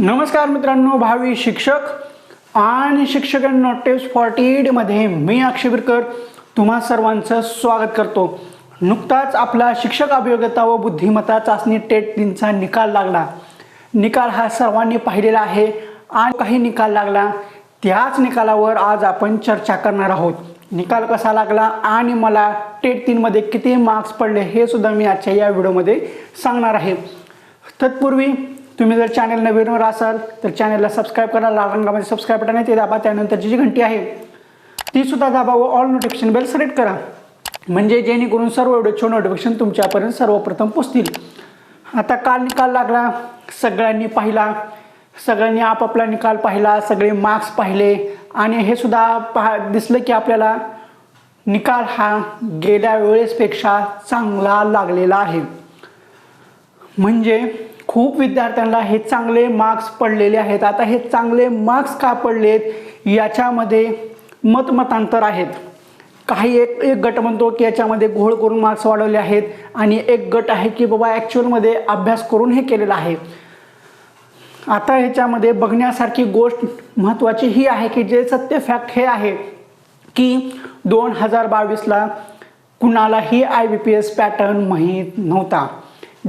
नमस्कार मित्रांनो भावी शिक्षक आणि शिक्षकांना टेस्ट फॉर्टी मध्ये मी अक्षय बिरकर तुम्हा सर्वांचं स्वागत करतो. नुकताच आपला शिक्षक अभियोग्यता व बुद्धिमत्ता चाचणी टेट तीनचा निकाल लागला. निकाल हा सर्वांनी पाहिलेला आहे आणि काही निकाल लागला. त्याच निकालावर आज आपण चर्चा करणार आहोत. निकाल कसा लागला आणि मला टेट तीनमध्ये किती मार्क्स पडले हे सुद्धा मी आजच्या या व्हिडिओमध्ये सांगणार आहे. तत्पूर्वी तुम्ही जर चॅनल नवीनवर असाल तर चॅनलला सबस्क्राईब करा लाल रंगामध्ये सबस्क्राईब बटन आहे ते दाबा त्यानंतरची जी घंटी आहे ती सुद्धा दाबा व ऑल नोटिफिकेशन बेल सिलेक्ट करा. म्हणजे जेणेकरून सर्व व्हिडिओचे नोटिफिकेशन तुमच्यापर्यंत सर्वप्रथम पोचतील. आता काल निकाल लागला. सगळ्यांनी पाहिला. सगळ्यांनी आपापला निकाल पाहिला. सगळे मार्क्स पाहिले. आणि हे सुद्धा पहा दिसलं की आपल्याला निकाल हा गेल्या वेळेसपेक्षा चांगला लागलेला आहे. म्हणजे खूप विद्यार्थ्यांना हे चांगले मार्क्स पडलेले आहेत. आता हे चांगले मार्क्स का पडलेत? याच्यामध्ये मतमतांतर आहेत. काही एक एक गट म्हणतो की याच्यामध्ये घोळ करून मार्क्स वाढवले आहेत आणि एक गट आहे की बाबा ॲक्च्युअलमध्ये अभ्यास करून हे केलेलं आहे. आता ह्याच्यामध्ये बघण्यासारखी गोष्ट महत्त्वाची ही आहे की जे सत्य फॅक्ट हे आहे की दोन हजार बावीसला कुणालाही I B P S pattern माहीत नव्हता.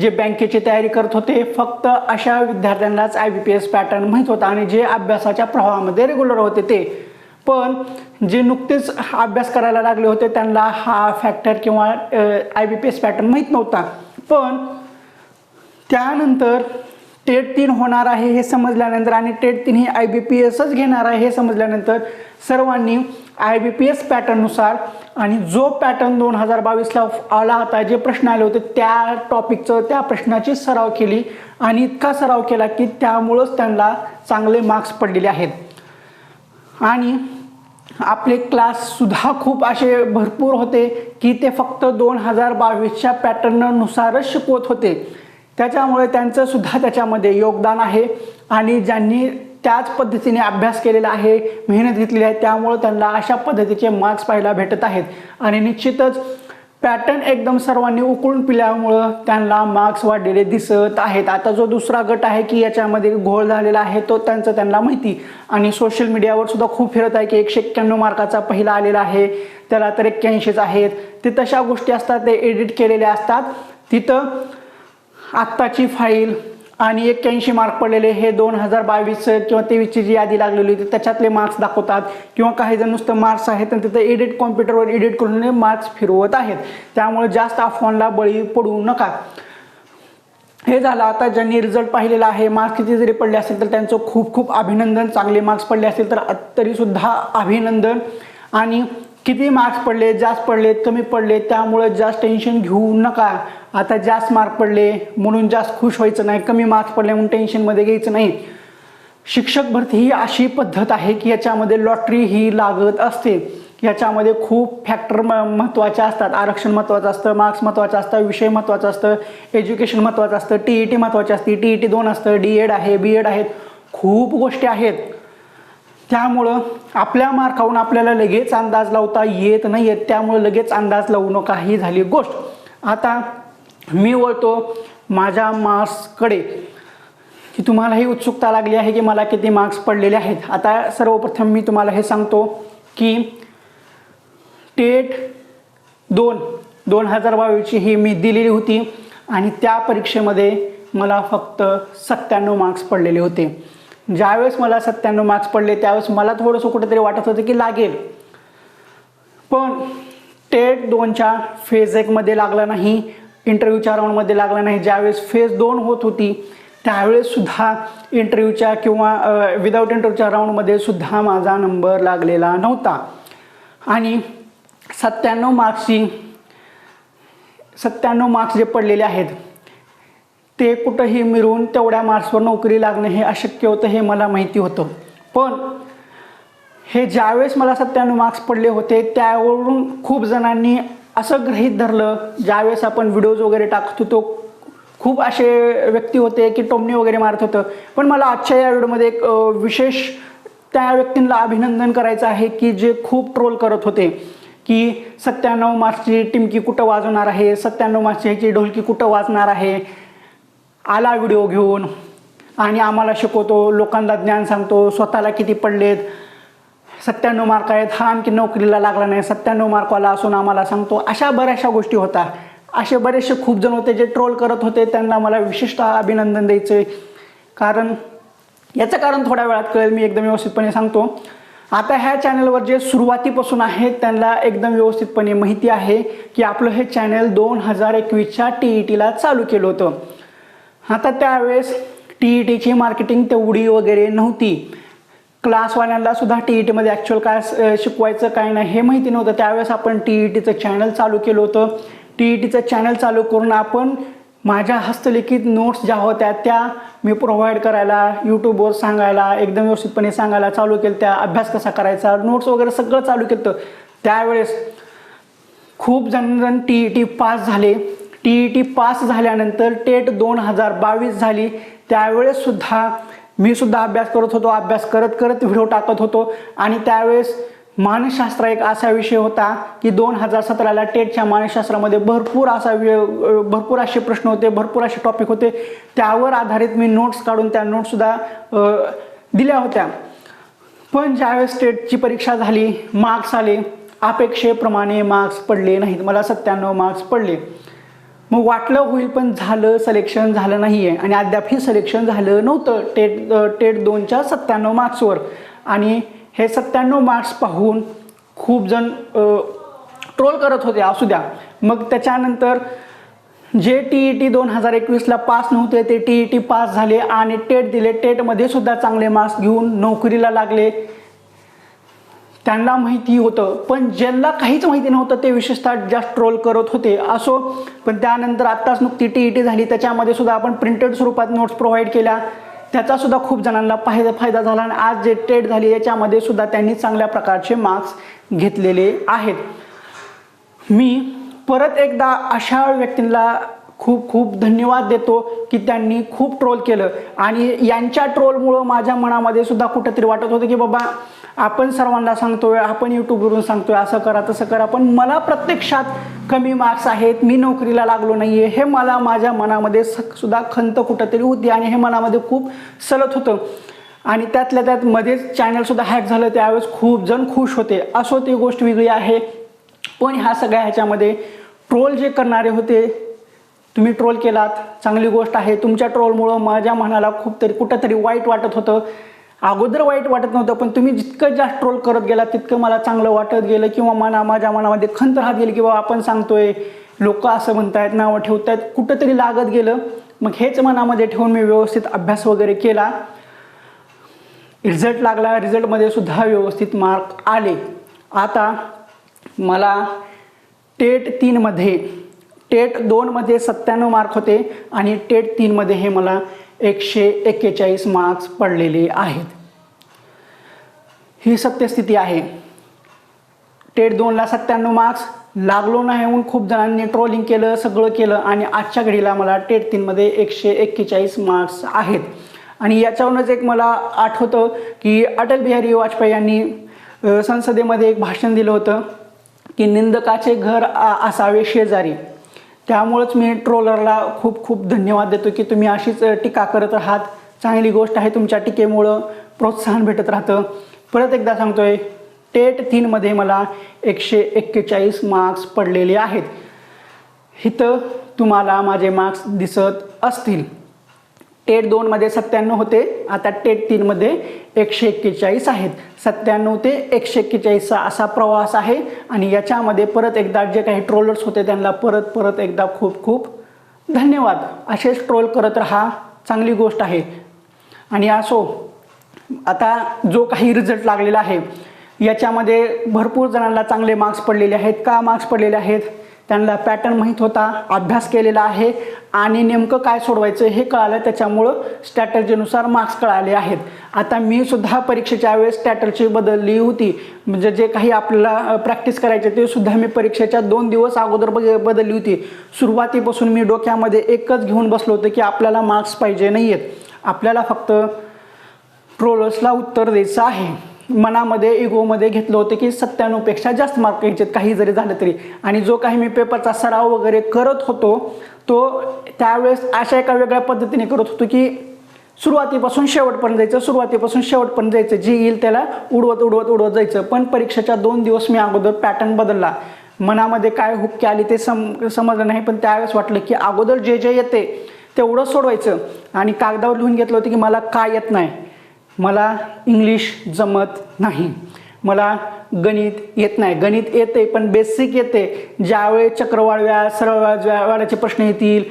जे बँकेची तयारी करत होते फक्त अशा विद्यार्थ्यांनाच I B P S pattern माहीत होता आणि जे अभ्यासाच्या प्रवाहामध्ये रेग्युलर होते ते. पण जे नुकतेच अभ्यास करायला लागले होते त्यांना हा फॅक्टर किंवा I B P S pattern माहीत नव्हता. पण त्यानंतर टेट तीन होणार आहे हे समजल्यानंतर आणि टेट तीन ही आय बी पी एसच घेणार आहे हे समजल्यानंतर सर्वांनी आय बी पी एस पॅटर्ननुसार आणि जो पॅटर्न दोन हजार बावीसला आला होता जे प्रश्न आले होते त्या टॉपिकचं त्या प्रश्नाची सराव केली आणि इतका सराव केला की त्यामुळंच त्यांना चांगले मार्क्स पडलेले आहेत. आणि आपले क्लाससुद्धा खूप असे भरपूर होते की ते फक्त दोन हजार बावीसच्या पॅटर्ननुसारच शिकवत होते. त्याच्यामुळे त्यांचंसुद्धा त्याच्यामध्ये योगदान आहे आणि ज्यांनी त्याच पद्धतीने अभ्यास केलेला आहे मेहनत घेतलेली आहे त्यामुळं त्यांना अशा पद्धतीचे मार्क्स पाहायला भेटत आहेत. आणि निश्चितच पॅटर्न एकदम सर्वांनी उकळून पिल्यामुळं त्यांना मार्क्स वाढलेले दिसत आहेत. आता जो दुसरा गट आहे की याच्यामध्ये घोळ झालेला आहे तो त्यांचं त्यांना माहिती. आणि सोशल मीडियावर सुद्धा खूप फिरत आहे की एकशे एक्क्याण्णव मार्काचा पहिला आलेला आहे त्याला तर एक्क्याऐंशीच आहेत. ते तशा गोष्टी असतात ते एडिट केलेले असतात. तिथं आत्ताची फाईल आणि एक्क्याऐंशी मार्क पडलेले हे दोन हजार बावीस किंवा तेवीसची जी यादी लागलेली होती त्याच्यातले मार्क्स दाखवतात. किंवा काही जण नुसतं मार्क्स आहेत आणि तिथं एडिट कॉम्प्युटरवर एडिट करून मार्क्स फिरवत आहेत. त्यामुळे जास्त अफवांना बळी पडू नका. हे झालं. आता ज्यांनी रिझल्ट पाहिलेला आहे मार्क्स किती जरी पडले असेल तर त्यांचं खूप खूप अभिनंदन. चांगले मार्क्स पडले असेल तर तरीसुद्धा अभिनंदन. आणि किती मार्क्स पडले जास्त पडले कमी पडले त्यामुळे जास्त टेन्शन घेऊ नका. आता जास्त मार्क पडले म्हणून जास्त खुश व्हायचं नाही कमी मार्क्स पडले म्हणून टेन्शनमध्ये घ्यायचं नाही. शिक्षक भरती ही अशी पद्धत आहे की याच्यामध्ये लॉटरी ही लागत असते. याच्यामध्ये खूप फॅक्टर म महत्त्वाचे असतात. आरक्षण महत्त्वाचं असतं मार्क्स महत्त्वाचं असतं विषय महत्त्वाचं असतं एज्युकेशन महत्त्वाचं असतं टी ई टी महत्त्वाची असते टी ई टी दोन असतं डी एड आहे बी एड आहेत. खूप गोष्टी आहेत. त्यामुळं आपल्या मार्कावरून आपल्याला लगेच अंदाज लावता येत नाही आहेत त्यामुळं लगेच अंदाज लावू नका. ही झाली गोष्ट. आता मी वळतो माझ्या मार्क्सकडे. की तुम्हाला ही उत्सुकता लागली आहे की मला किती मार्क्स पडलेले आहेत. आता सर्वप्रथम मी तुम्हाला हे सांगतो की टेट दोन दोन हजार बावीसची ही मी दिलेली होती. आणि त्या परीक्षेमध्ये मला फक्त सत्त्याण्णव मार्क्स पडलेले होते. ज्यावेळेस मला सत्त्याण्णव मार्क्स पडले त्यावेळेस मला थोडंसं कुठेतरी वाटत होतं की लागेल. पण टेट दोनच्या फेज एकमध्ये लागला नाही इंटरव्ह्यूच्या राऊंडमध्ये लागला नाही. ज्यावेळेस फेज दोन होत होती त्यावेळेससुद्धा इंटरव्ह्यूच्या किंवा विदाऊट इंटरव्ह्यूच्या राऊंडमध्ये सुद्धा माझा नंबर लागलेला नव्हता. आणि सत्त्याण्णव मार्क्सची सत्त्याण्णव मार्क्स जे पडलेले आहेत ते कुठंही मिळून तेवढ्या मार्क्सवर नोकरी लागणं हे अशक्य होतं हे मला माहिती होतं. पण हे ज्यावेळेस मला सत्त्याण्णव मार्क्स पडले होते त्यावरून खूप जणांनी असं गृहीत धरलं ज्यावेळेस आपण व्हिडिओज वगैरे टाकत होतो खूप असे व्यक्ती होते की टोमणी वगैरे मारत होतं. पण मला आजच्या या व्हिडिओमध्ये एक विशेष त्या व्यक्तींना अभिनंदन करायचं आहे की जे खूप ट्रोल करत होते की सत्त्याण्णव मार्क्सची टिमकी कुठं वाजवणार आहे सत्त्याण्णव मार्क्सची ह्याची ढोलकी कुठं वाजणार आहे आला व्हिडिओ घेऊन आणि आम्हाला शिकवतो लोकांना ज्ञान सांगतो स्वतःला किती पडलेत सत्त्याण्णव मार्क आहेत हा आणखी नोकरीला लागला नाही सत्त्याण्णव मार्कवाला असून आम्हाला सांगतो अशा बऱ्याचशा गोष्टी होता. असे बरेचसे खूप जण होते जे ट्रोल करत होते त्यांना मला विशेषतः अभिनंदन द्यायचं. कारण याचं कारण थोड्या वेळात कळेल मी एकदम व्यवस्थितपणे सांगतो. आता ह्या चॅनलवर जे सुरुवातीपासून आहेत त्यांना एकदम व्यवस्थितपणे माहिती आहे की आपलं हे चॅनल दोन हजार एकवीसच्या टी ई टीला चालू केलं होतं. आता त्यावेळेस टी ई टीची मार्केटिंग तेवढी वगैरे नव्हती. क्लासवाल्यांना सुद्धा टी ई टीमध्ये ॲक्च्युअल काय शिकवायचं काय नाही हे माहिती नव्हतं. त्यावेळेस आपण टी ई टीचं चॅनल चालू केलं होतं. टी ई टीचं चॅनल चालू करून आपण माझ्या हस्तलिखित नोट्स ज्या होत्या त्या मी प्रोव्हाइड करायला यूट्यूबवर सांगायला एकदम व्यवस्थितपणे सांगायला चालू केलं. त्या अभ्यास कसा करायचा नोट्स वगैरे सगळं चालू केलं होतं. त्यावेळेस खूप जण जण टी ई टी पास झाले. टी ई टी पास झाल्यानंतर टेट दोन हजार बावीस झाली. त्यावेळेससुद्धा मी सुद्धा अभ्यास करत होतो अभ्यास करत करत व्हिडिओ टाकत होतो. आणि त्यावेळेस मानसशास्त्र एक असा विषय होता की दोन हजार सतराला टेटच्या मानसशास्त्रामध्ये भरपूर असा वि- भरपूर असे प्रश्न होते भरपूर असे टॉपिक होते. त्यावर आधारित मी नोट्स काढून त्या नोट्ससुद्धा दिल्या होत्या. पण ज्यावेळेस टेटची परीक्षा झाली मार्क्स आले अपेक्षेप्रमाणे मार्क्स पडले नाहीत. मला सत्त्याण्णव मार्क्स पडले. मग वाटलं होईल पण झालं सिलेक्शन झालं नाही आहे आणि अद्यापही सिलेक्शन झालं नव्हतं. टेट टेट दोनच्या सत्त्याण्णव मार्क्सवर. आणि हे सत्त्याण्णव मार्क्स पाहून खूप जण ट्रोल करत होते. असू द्या. मग त्याच्यानंतर जे टी ई टी दोन हजार एकवीसला पास नव्हते ते टी ई टी पास झाले आणि टेट दिले. टेटमध्ये सुद्धा चांगले मार्क्स घेऊन नोकरीला लागले. त्यांना माहिती होतं पण ज्यांना काहीच माहिती नव्हतं ते विशेषतः जास्त ट्रोल करत होते. असो पण त्यानंतर आत्ताच नुकती टी ई टी झाली त्याच्यामध्ये सुद्धा आपण प्रिंटेड स्वरूपात नोट्स प्रोव्हाइड केल्या. त्याचा सुद्धा खूप जणांना फायदा फायदा झाला आणि आज जे टेट झाली याच्यामध्ये सुद्धा त्यांनी चांगल्या प्रकारचे मार्क्स घेतलेले आहेत. मी परत एकदा अशा व्यक्तींना खूप खूप धन्यवाद देतो की त्यांनी खूप ट्रोल केलं. आणि यांच्या ट्रोलमुळं माझ्या मनामध्ये सुद्धा कुठंतरी वाटत होतं की बाबा आपण सर्वांना सांगतोय आपण यूट्यूबवरून सांगतोय असं करा तसं करा पण मला प्रत्यक्षात कमी मार्क्स आहेत मी नोकरीला लागलो नाही आहे हे मला माझ्या मनामध्ये स- सुद्धा खंत कुठंतरी होती आणि हे मनामध्ये खूप सलत होतं. आणि त्यातल्या त्यात मध्येच चॅनलसुद्धा हॅक झालं त्यावेळेस खूप जण खुश होते. असो ती गोष्ट वेगळी आहे पण ह्या सगळ्या ह्याच्यामध्ये ट्रोल जे करणारे होते तुम्ही ट्रोल केलात चांगली गोष्ट आहे. तुमच्या ट्रोलमुळं माझ्या मनाला खूप तरी कुठंतरी वाईट वाटत होतं. अगोदर वाईट वाटत नव्हतं पण तुम्ही जितकं जास्त ट्रोल करत गेला तितकं मला चांगलं वाटत गेलं किंवा मना माझ्या मनामध्ये खंत राहत गेली किंवा आपण सांगतोय. लोक असं म्हणतायत नावं ठेवतायत कुठंतरी लागत गेलं. मग हेच मनामध्ये ठेवून मी व्यवस्थित अभ्यास वगैरे केला. रिझल्ट लागला रिझल्टमध्ये सुद्धा व्यवस्थित मार्क आले. आता मला टेट तीनमध्ये टेट दोनमध्ये सत्त्याण्णव मार्क होते आणि टेट तीनमध्ये हे मला एकशे एक्केचाळीस मार्क्स पडलेले आहेत. ही सत्यस्थिती आहे. टेट दोनला सत्त्याण्णव मार्क्स लागलो नाही म्हणून खूप जणांनी ट्रोलिंग केलं सगळं केलं आणि आजच्या घडीला मला टेट तीनमध्ये एकशे एक्केचाळीस मार्क्स आहेत. आणि याच्यावरूनच एक मला आठवतं की अटल बिहारी वाजपेयी यांनी संसदेमध्ये एक भाषण दिलं होतं की निंदकाचे घर आ- असावे शेजारी. त्यामुळंच मी ट्रोलरला खूप खूप धन्यवाद देतो की तुम्ही अशीच टीका करत आहात चांगली गोष्ट आहे तुमच्या टीकेमुळं प्रोत्साहन भेटत राहतं. परत एकदा सांगतोय टेट तीनमध्ये मला एकशे एक्केचाळीस मार्क्स पडलेले आहेत. इथं तुम्हाला माझे मार्क्स दिसत असतील. टेट दोनमध्ये सत्त्याण्णव होते. आता टेट तीनमध्ये एकशे एक्केचाळीस आहेत. सत्त्याण्णव ते एकशे एक्केचाळीसचा असा प्रवास आहे. आणि याच्यामध्ये परत एकदा जे काही ट्रोलर्स होते त्यांना परत परत एकदा खूप खूप धन्यवाद. असेच ट्रोल करत राहा. चांगली गोष्ट आहे. आणि असो आता जो काही रिझल्ट लागलेला आहे याच्यामध्ये भरपूर जणांना चांगले मार्क्स पडलेले आहेत. का मार्क्स पडलेले आहेत? त्यांना पॅटर्न माहीत होता अभ्यास केलेला आहे आणि नेमकं काय सोडवायचं हे कळालं. त्याच्यामुळं स्ट्रॅटर्जीनुसार मार्क्स कळाले आहेत. आता मी सुद्धा परीक्षेच्या वेळेस स्ट्रॅटर्जी बदलली होती. म्हणजे जे काही आपल्याला प्रॅक्टिस करायचे ते सुद्धा मी परीक्षेच्या दोन दिवस अगोदर बग बदलली होती. सुरुवातीपासून मी डोक्यामध्ये एकच घेऊन बसलो होतं की आपल्याला मार्क्स पाहिजे नाही आहेत आपल्याला फक्त ट्रोलर्सला उत्तर द्यायचं आहे. मनामध्ये इगोमध्ये घेतलं होतं की सत्त्याण्णवपेक्षा जास्त मार्क घ्यायचे काही जरी झालं तरी. आणि जो काही मी पेपरचा सराव वगैरे करत होतो तो त्यावेळेस अशा एका वेगळ्या पद्धतीने करत होतो की सुरुवातीपासून शेवटपर्यंत जायचं सुरुवातीपासून शेवटपर्यंत जायचं. जे येईल त्याला उडवत उडवत उडवत जायचं. पण परीक्षेच्या दोन दिवस मी अगोदर पॅटर्न बदलला. मनामध्ये काय हुक्के आली ते सम समजलं नाही पण त्यावेळेस वाटलं की अगोदर जे जे येते तेवढं सोडवायचं. आणि कागदावर लिहून घेतलं होतं की मला काय येत नाही. मला इंग्लिश जमत नाही. मला गणित येत नाही. गणित येते पण बेसिक येते. चक्रवाढ चक्रवाढव्या सरळ वाड्याचे प्रश्न येतील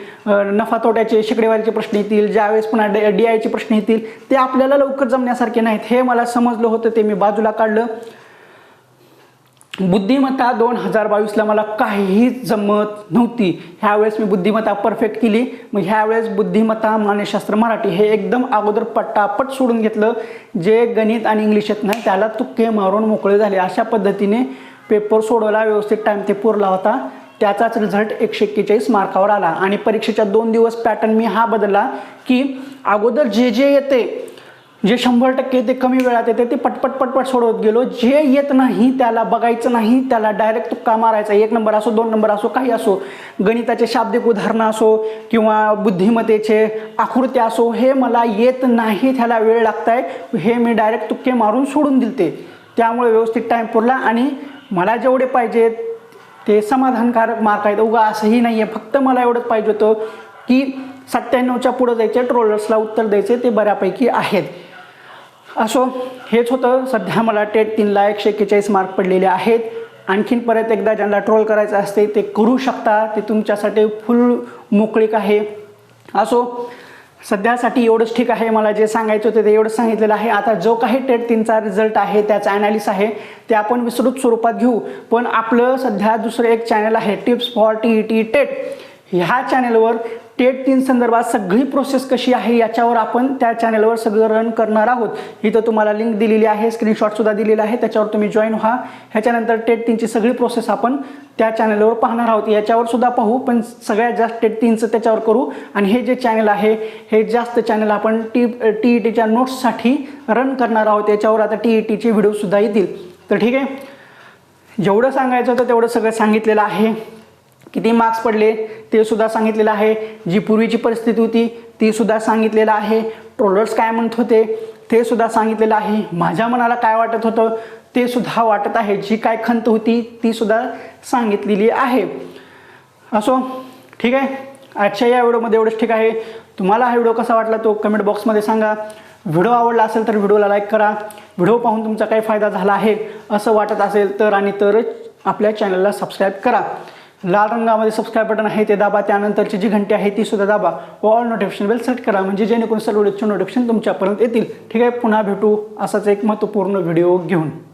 नफा तोट्याचे शेकडेवारीचे प्रश्न येतील ज्यावेळेस पुन्हा डी डी आयचे प्रश्न येतील ते आपल्याला लवकर जमण्यासारखे नाहीत. हे मला समजलं होतं ते मी बाजूला काढलं. बुद्धिमत्ता दोन हजार बावीसला मला काहीही जमत नव्हती. ह्यावेळेस मी बुद्धिमत्ता परफेक्ट केली. मग ह्यावेळेस बुद्धिमत्ता मानसशास्त्र मराठी हे एकदम अगोदर पट्टापट सोडून घेतलं. जे गणित आणि इंग्लिश येत नाही त्याला तुक्के मारून मोकळे झाले. अशा पद्धतीने पेपर सोडवला व्यवस्थित टाईम ते पुरला होता. त्याचाच रिझल्ट एकशे एक्केचाळीस मार्कावर आला. आणि परीक्षेच्या दोन दिवस पॅटर्न मी हा बदलला की अगोदर जे जे येते जे शंभर टक्के ते कमी वेळात येते ते पटपट पटपट सोडवत गेलो. जे येत नाही त्याला बघायचं नाही त्याला डायरेक्ट तुक्का मारायचा. एक नंबर असो दोन नंबर असो काही असो. गणिताचे शाब्दिक उदाहरणं असो किंवा बुद्धिमत्तेचे आकृत्या असो हे मला येत नाही त्याला वेळ लागताय. हे मी डायरेक्ट तुक्के मारून सोडून दिलते. त्यामुळे व्यवस्थित टाईम पुरला आणि मला जेवढे पाहिजेत ते समाधानकारक मार्क आहेत. उगा असंही नाही आहे फक्त मला एवढंच पाहिजे होतं की सत्त्याण्णवच्या पुढं जायचे ट्रोलर्सला उत्तर द्यायचे ते बऱ्यापैकी आहेत. असो हेच होतं. सध्या मला टेट तीनला एकशे एक्केचाळीस मार्क पडलेले आहेत. आणखीन परत एकदा ज्यांना ट्रोल करायचं असते ते करू शकता. ते तुमच्यासाठी फुल मोकळीक आहे. असो सध्यासाठी एवढंच ठीक आहे. मला जे सांगायचं होतं ते एवढंच सांगितलेलं आहे. आता जो काही टेट तीनचा रिझल्ट आहे त्याचा ॲनालिस आहे ते आपण विस्तृत स्वरूपात घेऊ. पण आपलं सध्या दुसरं एक चॅनल आहे tips for T E T TET ह्या चॅनलवर टेट तीन संदर्भात सगळी प्रोसेस कशी आहे याच्यावर आपण त्या चॅनलवर सगळं रन करणार आहोत. इथं तुम्हाला लिंक दिलेली आहे स्क्रीनशॉटसुद्धा दिलेला आहे. त्याच्यावर तुम्ही जॉईन व्हा. ह्याच्यानंतर टेट तीनची सगळी प्रोसेस आपण त्या चॅनलवर पाहणार आहोत. याच्यावर सुद्धा पाहू पण सगळ्यात जास्त टेट तीनचं त्याच्यावर करू. आणि हे जे चॅनल आहे हे जास्त चॅनल आपण टी टी ई टीच्या नोट्ससाठी रन करणार आहोत. याच्यावर आता टी ई टीचे व्हिडिओसुद्धा येतील. तर ठीक आहे. जेवढं सांगायचं होतं तेवढं सगळं सांगितलेलं आहे. किती मार्क्स पडले ते सुद्धा सांगितलेलं आहे. जी पूर्वीची परिस्थिती होती ती सुद्धा सांगितलेलं आहे. ट्रोलर्स काय म्हणत होते ते सुद्धा सांगितलेलं आहे. माझ्या मनाला काय वाटत होतं ते सुद्धा वाटत आहे. जी काय खंत होती ती सुद्धा सांगितलेली आहे. असो ठीक आहे? आजच्या या व्हिडिओमध्ये एवढंच ठीक आहे. तुम्हाला हा व्हिडिओ कसा वाटला तो कमेंट बॉक्समध्ये सांगा. व्हिडिओ आवडला असेल तर व्हिडिओला लाईक करा. व्हिडिओ पाहून तुमचा काही फायदा झाला आहे असं वाटत असेल तर आणि तरच आपल्या चॅनलला सबस्क्राईब करा. लाल रंगामध्ये सबस्क्राईब बटन आहे ते दाबा. त्यानंतरची जी घंटी आहे ती सुद्धा दाबा. व ऑल नोटिफिकेशन बेल सेट करा म्हणजे जेणेकरून सर्व व्हिडिओचे नोटिफिकेशन तुमच्यापर्यंत येतील. ठीक आहे पुन्हा भेटू असाच एक महत्त्वपूर्ण व्हिडिओ घेऊन.